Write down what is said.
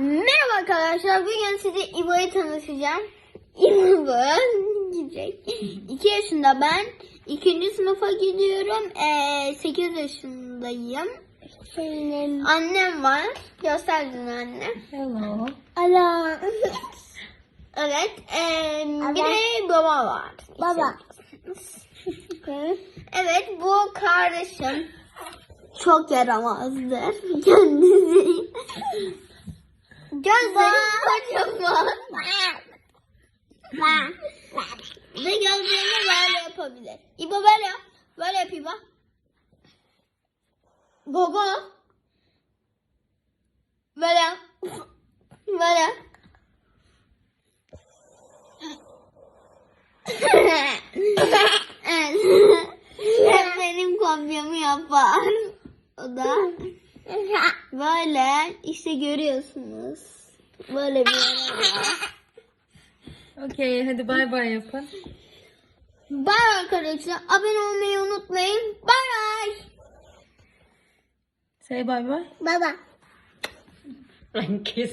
Merhaba arkadaşlar. Bugün size İbo'yu tanışacağım. İbo gidecek. 2 yaşında ben. ikinci sınıfa gidiyorum. Ee, 8 yaşındayım. Senin. Annem var. Gösterdin anne. Hello. Ala. Evet. ee, bir de baba var. Baba. Evet bu kardeşim. Çok yaramazdır. Kendisi. Gözleri kocaman. Ve gözlerini böyle yapabilir. İbo böyle yap. Böyle yap İbo. Gogo. Böyle yap. Böyle yap. Hep benim kopyamı yapar. O da böyle işte görüyorsunuz. Böyle bir. Okey hadi bay bay yapın. Bye arkadaşlar. Abone olmayı unutmayın. Bye. Say bay bay. Baba. Ben kes.